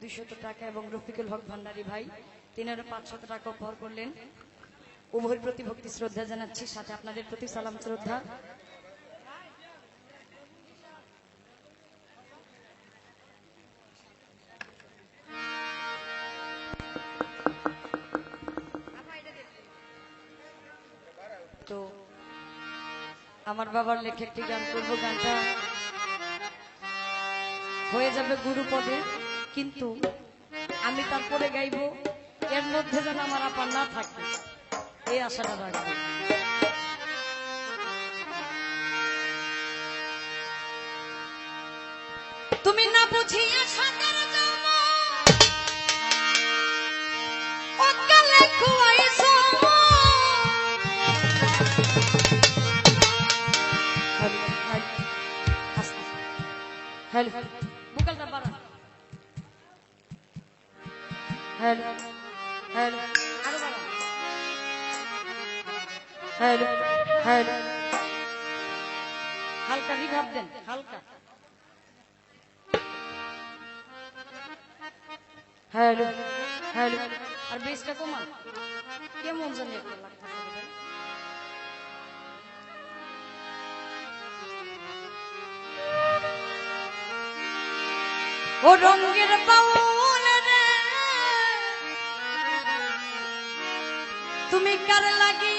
দুইশত টাকা এবং রফিকুল হক ভান্ডারী ভাই তিনারা পাঁচশত টাকা উপহার করলেন। উভয়ের প্রতি ভক্তি শ্রদ্ধা জানাচ্ছি, সাথে আপনাদের প্রতি সালাম শ্রদ্ধা। তো আমার বাবার লেখা একটি গান করব, গানটা হয়ে যাবে গুরুপদে। কিন্তু আমি তারপরে গাইব, এর মধ্যে যেন আমার আপার না থাকে। এই আশাটা রাখব। তুমি না বুঝিয়া হালকা রিভাব দেন, হালকা। Hello hello. আর বেসটা কমান। জানি ও রঙের বাউল রে। তুমি কার লাগি